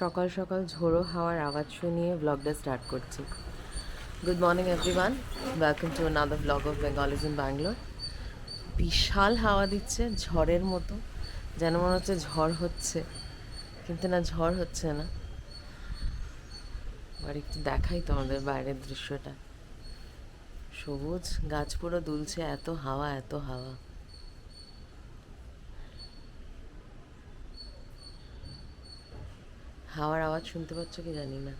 সকাল সকাল ঝোড়ো হাওয়ার আওয়াজ শুনিয়ে ব্লগটা স্টার্ট করছি। Good morning everyone welcome to another blog of Bengalis in Bangalore বিশাল হাওয়া দিচ্ছে, ঝড়ের মতো। যেন মনে হচ্ছে ঝড় হচ্ছে, কিন্তু না, ঝড় হচ্ছে না। আর একটু দেখাই তোমাদের বাইরের দৃশ্যটা। সবুজ, গাছ পুরো দুলছে, এত হাওয়া এত হাওয়া। হাওয়ার আওয়াজ শুনতে পাচ্ছ কি জানি না।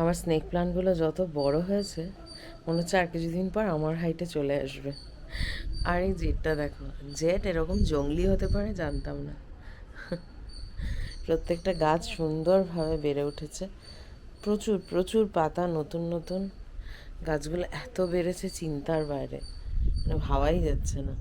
আমার স্নেক প্লান্টগুলো যত বড় হয়েছে, মনে হচ্ছে আর কিছুদিন পর আমার হাইটে চলে আসবে। আর এই জেটটা দেখো, জেট এরকম জঙ্গলি হতে পারে, জানতাম না। প্রত্যেকটা গাছ সুন্দরভাবে বেড়ে উঠেছে। প্রচুর প্রচুর পাতা, নতুন নতুন। গাছগুলো এত বেড়েছে চিন্তার বাইরে মানে ভাবাই যাচ্ছে না।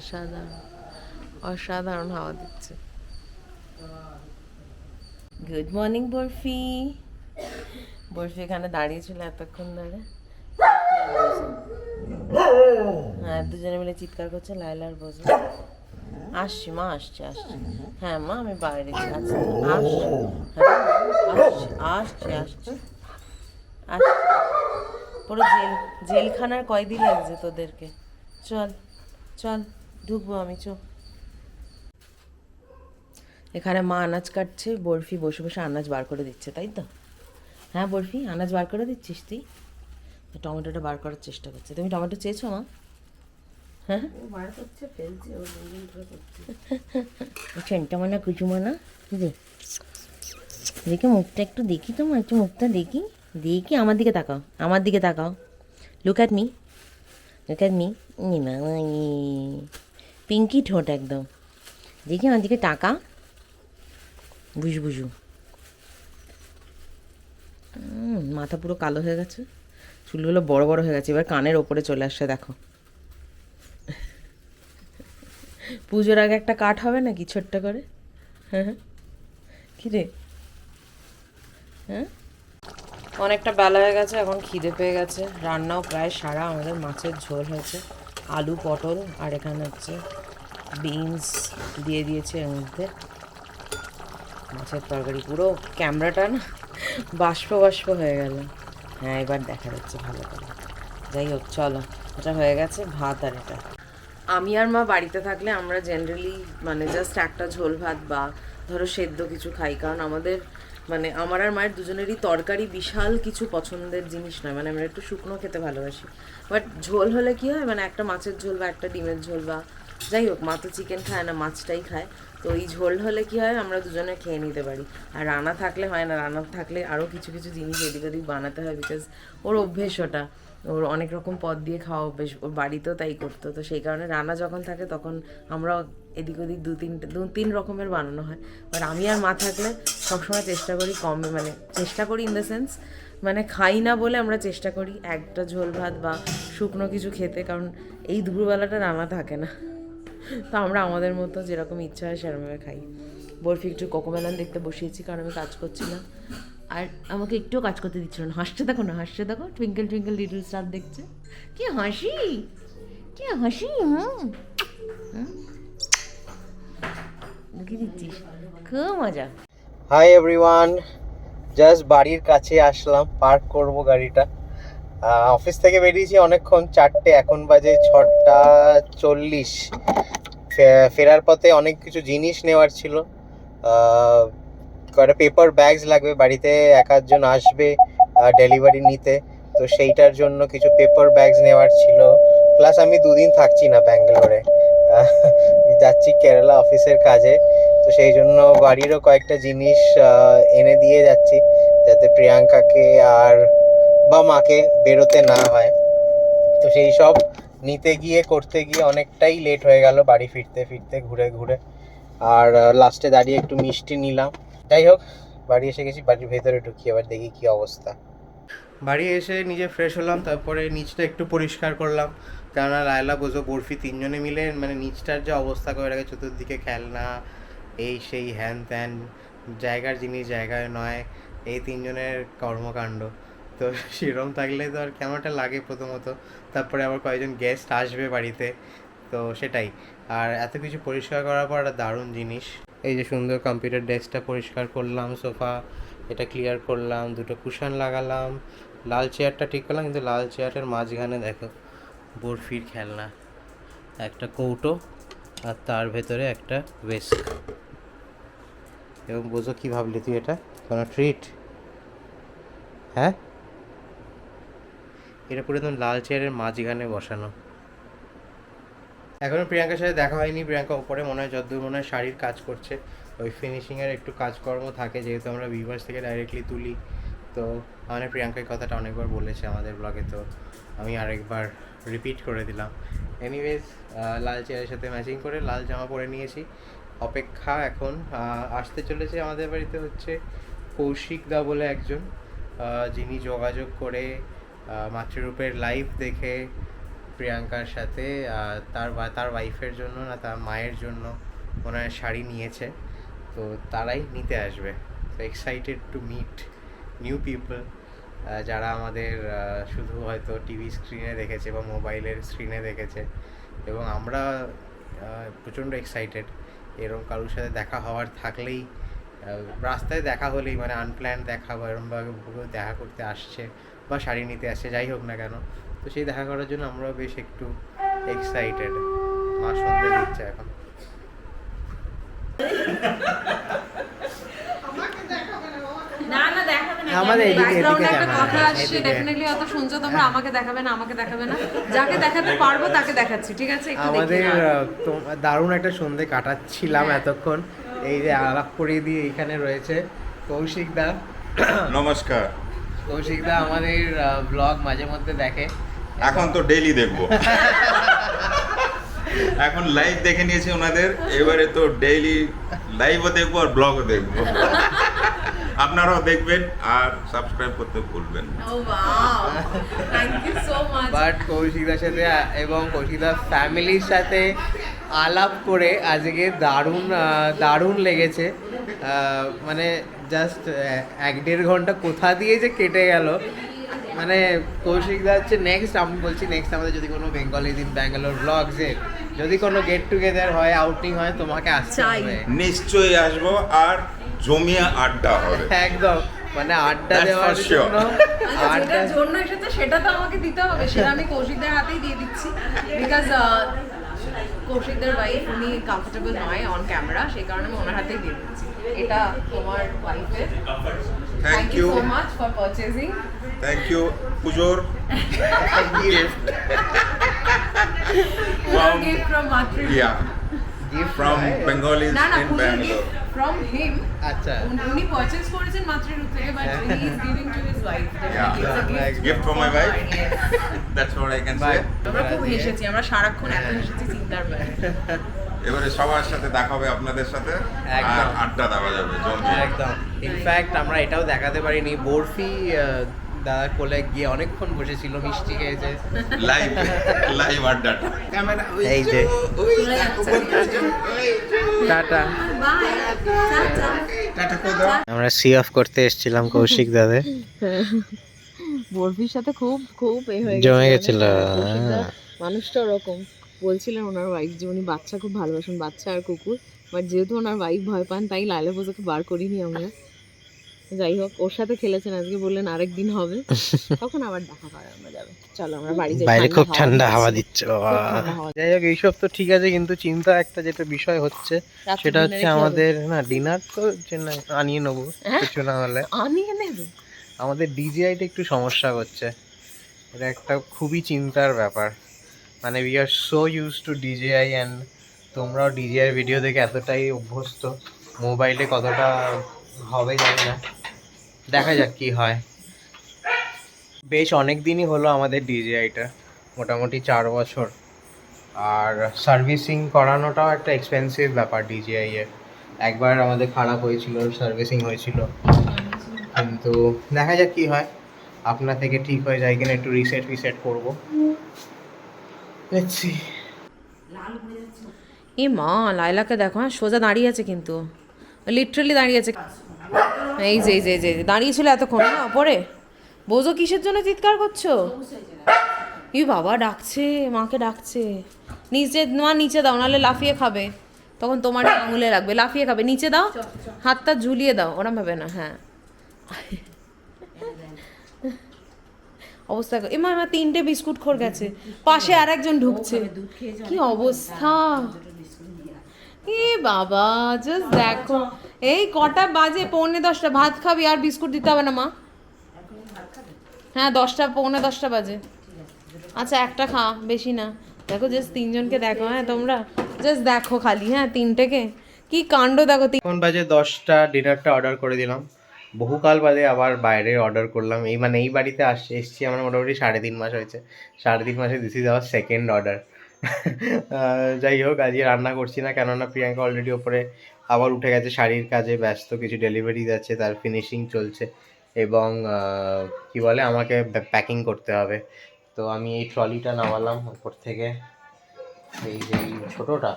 অসাধারণ অসাধারণ হাওয়া দিচ্ছে। Good morning barfi. বরফি এখানে দাঁড়িয়েছিল এতক্ষণ ধরে। হ্যাঁ দুজনে মিলে চিৎকার করছে লাইলার বোঝে আসছি মা, আসছি আসছি। হ্যাঁ মা, আমি বাইরে আছি। আসছি আসছি আসছি আসছি। পুরো জেল, জেলখানার কয়দি লাগছে তোদেরকে? চল চল। ঢুকবো আমি চো। এখানে মা আনাজ কাটছে বরফি বসে বসে আনাজ বার করে দিচ্ছে তাই তো? হ্যাঁ বরফি আনাজ বার করে দিচ্ছিস তুই? টমেটোটা বার করার চেষ্টা করছে। তুমি টমেটো চেয়েছো মা? হ্যাঁ? বার করছে ফেলছে ও দুদিন ধরে করছে। চেনটা মানে কুচু মানা রে দেখি মুখটা একটু দেখি তোমার একটু মুখটা দেখি। দেখি আমার দিকে তাকাও আমার দিকে তাকাও। Look at me look at me না। পিঙ্কি ঠোঁট একদম। দেখি আমার দিকে টাকা। বুঝু বুঝু। মাথা পুরো কালো হয়ে গেছে। চুলগুলো বড় বড় হয়ে গেছে। এবার কানের ওপরে চলে আসছে, দেখো। পুজোর আগে একটা কাঠ হবে নাকি ছোট্ট করে? হ্যাঁ হ্যাঁ। কী রে? হ্যাঁ? অনেকটা বেলা হয়ে গেছে, এখন খিদে পেয়ে গেছে। রান্নাও প্রায় সারা, আমাদের মাছের ঝোল হয়েছে। আলু, পটল, আর এখানে হচ্ছে বিনস দিয়ে দিয়েছে এর মধ্যে। মাছের তরকারি পুরো ক্যামেরাটা না বাষ্প বাষ্প হয়ে গেল। হ্যাঁ এবার দেখা যাচ্ছে ভালো করে। যাই হোক, চলো, এটা হয়ে গেছে ভাত আর এটা। আমি আর মা বাড়িতে থাকলে আমরা জেনারেলি মানে জাস্ট একটা ঝোল ভাত বা ধরো সেদ্ধ কিছু খাই, কারণ আমাদের মানে আমার আর মায়ের দুজনেরই তরকারি বিশাল কিছু পছন্দের জিনিস নয়। মানে আমরা একটু শুকনো খেতে ভালোবাসি। বাট ঝোল হলে কি হয় মানে একটা মাছের ঝোল বা একটা ডিমের ঝোল বা যাই হোক, মা তো চিকেন খায় না, মাছটাই খায়। তো এই ঝোল হলে কি হয়, আমরা দুজনে খেয়ে নিতে পারি। আর রান্না থাকলে হয় না, রান্না থাকলে আরও কিছু কিছু জিনিস এদিক ওদিক বানাতে হয় বিকজ ওর অভ্যেস ওটা। ওর অনেক রকম পদ দিয়ে খাওয়া অভ্যেস, ওর বাড়িতেও তাই করতো। তো সেই কারণে রান্না যখন থাকে তখন আমরা এদিক ওদিক দু তিনটে দু তিন রকমের বানানো হয়। বাট আমি আর মা থাকলে সবসময় চেষ্টা করি কম মানে চেষ্টা করি ইন দ্য সেন্স মানে খাই না বলে আমরা চেষ্টা করি একটা ঝোল ভাত বা শুকনো কিছু খেতে, কারণ এই দুপুরবেলাটা রান্না থাকে না। তো আমরা আমাদের মতো যেরকম ইচ্ছা হয় সেরকমভাবে খাই। বরফি একটু কোকোমেলান দেখতে বসিয়েছি, কারণ আমি কাজ করছিলাম আর আমাকে একটুও কাজ করতে দিচ্ছিল না। হাসছে দেখো না, হাসছে দেখো টুইঙ্কেল টুইঙ্কেল লিটল স্টার দেখছে। কি হাসি? কি হাসি হ্যাঁ? দেখে দিচ্ছিস। খুব মজা। হাই এভরিওয়ান জাস্ট বাড়ির কাছে আসলাম পার্ক করব গাড়িটা। অফিস থেকে বেরিয়েছি অনেকক্ষণ, চারটে, এখন বাজে ছটা চল্লিশ। ফেরার পথে অনেক কিছু জিনিস নেওয়ার ছিল। কয়েকটা পেপার ব্যাগস লাগবে, বাড়িতে এক আধজন আসবে ডেলিভারি নিতে। তো সেইটার জন্য কিছু পেপার ব্যাগস নেওয়ার ছিল। প্লাস আমি দুদিন থাকছি না ব্যাঙ্গালোরে। যাচ্ছি কেরালা অফিসের কাজে। তো সেই জন্য বাড়িরও কয়েকটা জিনিস এনে দিয়ে যাচ্ছি, যাতে প্রিয়াঙ্কাকে আর বা মাকে বেরোতে না হয়। তো সেই সব নিতে গিয়ে, করতে গিয়ে অনেকটাই লেট হয়ে গেল বাড়ি ফিরতে ফিরতে, ঘুরে ঘুরে। আর লাস্টে দাঁড়িয়ে একটু মিষ্টি নিলাম। যাই হোক, বাড়ি এসে গেছি, বাড়ির ভেতরে ঢুকি এবার দেখি কি অবস্থা। বাড়ি এসে নিজে ফ্রেশ হলাম, তারপরে নিচটা একটু পরিষ্কার করলাম। কেননা লায়লা, বোঝো, বরফি তিনজনে মিলে মানে নিচটার যে অবস্থা করে রাখে চতুর্দিকে খেলনা, এই সেই হ্যান ত্যান, জায়গার জিনিস জায়গায় নয়, এই তিনজনের কর্মকাণ্ড। তো সেরকম থাকলে তো আর কেমনটা লাগে প্রথমত। তারপরে আবার কয়েকজন গেস্ট আসবে বাড়িতে, তো সেটাই। আর এত কিছু পরিষ্কার করার পর একটা দারুণ জিনিস। এই যে সুন্দর কম্পিউটার ডেস্কটা পরিষ্কার করলাম, সোফা এটা ক্লিয়ার করলাম, দুটো কুশন লাগালাম, লাল চেয়ারটা ঠিক করলাম, কিন্তু লাল চেয়ারের মাঝখানে দেখো, বরফির খেলনা, একটা কৌটো আর তার ভেতরে একটা ওয়েস্ক এবং বোঝো কী ভাবলি তুই এটা? কোনো ট্রিট হ্যাঁ? এটা পুরো একদম লাল চেয়ারের মাঝখানে বসানো। এখনও প্রিয়াঙ্কার সাথে দেখা হয়নি। প্রিয়াঙ্কা ওপরে মনে হয় যতদূর মনে হয় শাড়ির কাজ করছে। ওই ফিনিশিংয়ের একটু কাজকর্ম থাকে, যেহেতু আমরা ভিভার্স থেকে ডাইরেক্টলি তুলি। তো মানে প্রিয়াঙ্কা এই কথাটা অনেকবার বলেছে আমাদের ব্লগে তো আমি আরেকবার রিপিট করে দিলাম। এনিওয়েজ লাল চেয়ারের সাথে ম্যাচিং করে লাল জামা পরে নিয়েছি। অপেক্ষা এখন আসতে চলেছে আমাদের বাড়িতে হচ্ছে কৌশিক দা বলে একজন যিনি যোগাযোগ করে মাতৃরূপের লাইভ দেখে প্রিয়াঙ্কার সাথে তার তার ওয়াইফের জন্য না, তার মায়ের জন্য ওনার শাড়ি নিয়েছে। তো তারাই নিতে আসবে। তো excited to meet new people যারা আমাদের শুধু হয়তো টিভি স্ক্রিনে দেখেছে বা মোবাইলের স্ক্রিনে দেখেছে। এবং আমরা প্রচণ্ড এক্সাইটেড এরকম কারোর সাথে দেখা হওয়ার থাকলেই রাস্তায় দেখা হলেই মানে আনপ্ল্যান দেখা বা এরকমভাবে দেখা করতে আসছে বা শাড়ি নিতে আসছে, যাই হোক না কেন তো সেই দেখা করার জন্য আমরাও বেশ একটু এক্সাইটেড মা সন্ধে দিচ্ছে এখন। না না দেখাবে না। আমাদের এদিকে- ব্যাকগ্রাউন্ডে এদিকে একটা ক্যামেরা, কথা আসছে ডেফিনেটলি অত শুনছো তোমরা আমাকে দেখাবে না আমাকে দেখাবে না। যাকে দেখাতে পারব তাকে দেখাচ্ছি ঠিক আছে? আমাদের দারুণ একটা সন্ধে কাটাচ্ছিলাম এতক্ষণ। এই যে আলাপ করিয়ে দিয়ে এখানে রয়েছে কৌশিক দা। নমস্কার। কৌশিক দা আমাদের ব্লগ মাঝে মধ্যে দেখে। এখন তো ডেইলি দেখব এখন লাইভ দেখে নিয়েছি ওনাদের এবারে তো ডেইলি লাইভও দেখব আর ব্লগও দেখব আপনারাও দেখবেন আর সাবস্ক্রাইব করতে ভুলবেন না। Oh. বাট কৌশিকদার সাথে এবং কৌশিকদার ফ্যামিলির সাথে আলাপ করে আজকে দারুণ দারুণ লেগেছে মানে জাস্ট এক দেড় ঘণ্টা কোথা দিয়ে যে কেটে গেল মানে কৌশিকদা হচ্ছে নেক্সট আমি বলছি নেক্সট আমাদের যদি কোনো বেঙ্গলি দিন ব্যাঙ্গালোর ব্লগসের যদি কোনো গেট টুগেদার হয় আউটিং হয় তোমাকে আসতে হবে। নিশ্চয়ই আসব আর জমিয়ে আড্ডা হবে। একদম মানে আড্ডা দেওয়ার জন্য আচ্ছা, আড্ডা জন্য এসেছে সেটা তো আমাকে দিতে হবে। সেটা আমি কৌশিকদের হাতেই দিয়ে দিচ্ছি। বিকজ কৌশিকদের ওয়াইফ উনি কমফোর্টেবল নয় অন ক্যামেরা সেই কারণে আমি ওনার হাতেই দিয়ে দিচ্ছি। এটা তোমার ওয়াইফের thank you so much for purchasing thank you পুজোর gift. From- গিফট ফ্রম মাতৃ ইয়া gift ফ্রম নয়। বেঙ্গলিজ না না ইন পুজোর ব্যাঙ্গালোর গিফট ফ্রম হিম আচ্ছা উনি পারচেজ করেছেন মাতৃরূপ থেকে but he is giving to his wife Yeah. Gift. Gift for my wife. That's what I can say Bye. আমরা খুব হেসেছি আমরা সারাক্ষণ এত হেসেছি চিন্তার বাইরে। এবারে সবার সাথে দেখা হবে আপনাদের সাথে আর একদম। আড্ডা দেওয়া যাবে একদম। ইনফ্যাক্ট আমরা এটাও দেখাতে পারিনি বরফি আহ, দাদা কোলে গিয়ে অনেকক্ষণ বসেছিল মিষ্টি খেয়েছে। লাইভ লাইভ আড্ডাটা এই যে। টাটা। আমরা সি অফ করতে এসেছিলাম কৌশিক দাদা। বরফির সাথে খুব খুব এ হয়ে জমে গেছিল, মানে হ্যাঁ। মানুষটা ওরকম। বলছিলেন ওনার ওয়াইফ যে উনি বাচ্চা খুব ভালোবাসেন বাচ্চা আর কুকুর। বাট যেহেতু ওনার ওয়াইফ ভয় পান তাই লাইলা পোজাকে বার করিনি আমরা। যাই হোক ওর সাথে খেলেছেন আজকে বললেন আরেক দিন হবে। তখন আবার দেখা করে আমরা যাবে। চলো আমরা বাড়ি যাই। বাইরে খুব ঠান্ডা হাওয়া দিচ্ছে। যাই হোক এইসব তো ঠিক আছে কিন্তু চিন্তা একটা যেটা বিষয় হচ্ছে সেটা হচ্ছে? আমাদের না ডিনার তো চেন্নাই আনিয়ে নেব হ্যাঁ? কিছু না হলে। আনিয়ে নেবে? আমাদের ডিজিআইটা একটু সমস্যা করছে এটা একটা খুবই চিন্তার ব্যাপার। মানে we are so use to DJI and তোমরাও ডিজিআই ভিডিও দেখে এতটাই অভ্যস্ত। মোবাইলে কতটা হবে জানি না। দেখা যাক কি হয়। বেশ অনেক দিনই হলো আমাদের ডিজিআইটা মোটামুটি চার বছর। আর সার্ভিসিং করানোটাও একটা এক্সপেন্সিভ ব্যাপার ডিজিআই এর একবার আমাদের খারাপ হয়েছিল, সার্ভিসিং হয়েছিল। কিন্তু দেখা যাক কি হয়। আপনা থেকে ঠিক হয়ে যায় কিনা একটু রিসেট ফিসেট করব। দেখছি এ মা লাইলাকে দেখো হ্যাঁ সোজা দাঁড়িয়ে আছে কিন্তু। লিটারালি দাঁড়িয়ে আছে। এই যে এই যে এই যে দাঁড়িয়ে ছিল এতক্ষণ, না, পরে? বোঝো কিসের জন্য চিৎকার করছ? ই বাবা, ডাকছে, মাকে ডাকছে। নিচে, মা, নিচে দাও, নাহলে লাফিয়ে খাবে। তখন তোমার আঙুলে লাগবে লাফিয়ে খাবে। নিচে দাও, হাতটা ঝুলিয়ে দাও, ওরম ভাবে না হ্যাঁ। অবস্থা এ মা আমার তিনটে বিস্কুট খোর গেছে। পাশে আর একজন ঢুকছে। কি অবস্থা? এ বাবা জাস্ট দেখো। এই কটা বাজে, পৌনে দশটা। ভাত খাবি আর বিস্কুট দিতে হবে না, মা? হ্যাঁ দশটা, পৌনে দশটা বাজে। আচ্ছা একটা খা, বেশি না। দেখো জাস্ট তিনজনকে দেখো হ্যাঁ তোমরা। জাস্ট দেখো খালি হ্যাঁ তিনটেকে। কি কাণ্ড, দেখো তিন- বাজে দশটা ডিনারটা অর্ডার করে দিলাম। বহুকাল বাদে আবার বাইরে অর্ডার করলাম। এই মানে এই বাড়িতে আস, এসছি আমার মোটামুটি সাড়ে তিন মাস হয়েছে। সাড়ে তিন মাসে this is our second order যাই হোক, আজকে রান্না করছি না, কেননা প্রিয়াঙ্কা অলরেডি ওপরে আবার উঠে গেছে শাড়ির কাজে, ব্যস্ত, কিছু ডেলিভারি যাচ্ছে, তার ফিনিশিং চলছে এবং কি বলে আমাকে প্যাকিং করতে হবে। তো আমি এই ট্রলিটা নামালাম উপর থেকে। এই যে এই ছোটোটা,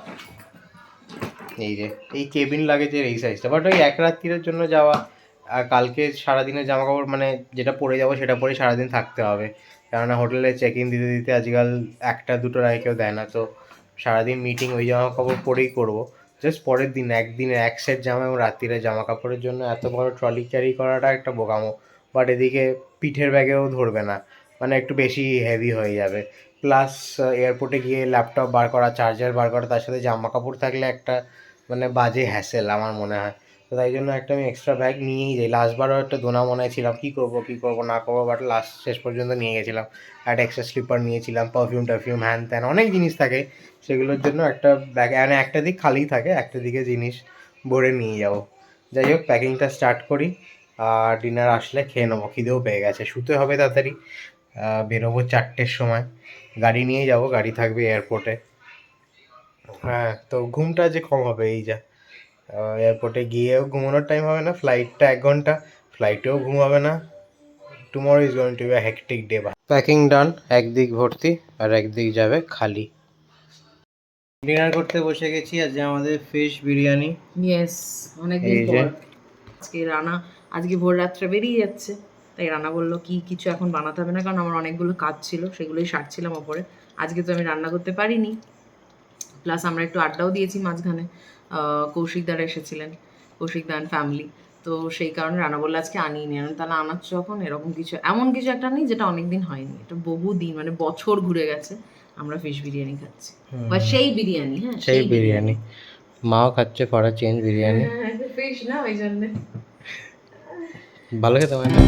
এই যে, এই কেবিন লাগেজের এই সাইজটা বাট ওই এক রাত্রির জন্য যাওয়া, আর কালকে সারাদিনের জামা কাপড় মানে যেটা পরে যাব সেটা পরে সারাদিন থাকতে হবে। কেননা হোটেলে চেক ইন দিতে দিতে আজকাল একটা দুটোর আগে কেউ দেয় না। তো সারাদিন মিটিং ওই জামা কাপড় পরেই করব। জাস্ট পরের দিন একদিনে এক সেট জামা এবং রাত্রিরে জামা কাপড়ের জন্য এত বড় ট্রলি ক্যারি করাটা একটা বোকামো। বাট এদিকে পিঠের ব্যাগেও ধরবে না। মানে একটু বেশি হেভি হয়ে যাবে। প্লাস এয়ারপোর্টে গিয়ে ল্যাপটপ বার করা চার্জার বার করা, তার সাথে জামা কাপড় থাকলে একটা মানে বাজে হ্যাসেল আমার মনে হয়। তো তাই জন্য একটা আমি এক্সট্রা ব্যাগ নিয়েই যাই। লাস্টবারও একটা দোনা মনে ছিলাম। কী করব কী করব, না করব বাট লাস্ট শেষ পর্যন্ত নিয়ে গেছিলাম। একটা এক্সট্রা স্লিপার নিয়েছিলাম পারফিউম টারফিউম হ্যান ত্যান অনেক জিনিস থাকে। সেগুলোর জন্য একটা ব্যাগ মানে একটা দিক খালিই থাকে, একটা দিকে জিনিস ভরে নিয়ে যাব। যাই হোক, প্যাকিংটা স্টার্ট করি, আর ডিনার আসলে খেয়ে নেব, খিদেও পেয়ে গেছে। শুতে হবে তাড়াতাড়ি। বেরোবো চারটের সময়। গাড়ি নিয়ে যাব, গাড়ি থাকবে এয়ারপোর্টে হ্যাঁ তো ঘুমটা যে কম হবে, এই যা। এয়ারপোর্টে গিয়েও ঘুমানোর টাইম হবে না ফ্লাইটটা এক ঘণ্টা ফ্লাইটেও ঘুম হবে না। Tomorrow is going to be hectic day packing done একদিক ভর্তি আর একদিক যাবে খালি। ডিনার করতে বসে গেছি আজ আমাদের ফিশ বিরিয়ানি। ইয়েস অনেক দিন পর। আজকে রানা আজকে ভোর রাত্রে বেরিয়ে যাচ্ছে। তাই রানা বলল কি কিছু এখন বানাতে হবে না? কারণ আমার অনেকগুলো কাজ ছিল সেগুলোই সারছিলাম ওপরে। আজকে তো আমি রান্না করতে পারিনি। প্লাস আমরা একটু আড্ডাও দিয়েছি মাঝখানে। কৌশিক দ্বারা এসেছিলেন কৌশিক দান ফ্যামিলি তো সেই কারণে রানা বলল আজকে আনিয়ে নি। আমি তাহলে আনাচ্ছ যখন এরকম কিছু এমন কিছু একটা নেই যেটা অনেক দিন হয়নি। এটা বহু দিন মানে বছর ঘুরে গেছে। আমরা ফিশ বিরিয়ানি খাচ্ছি। বা সেই বিরিয়ানি হ্যাঁ সেই বিরিয়ানি। মাও খাচ্ছে ফরা চেঞ্জ বিরিয়ানি। ফিশ না ওই জন্য। ভালো খেতে হয় না?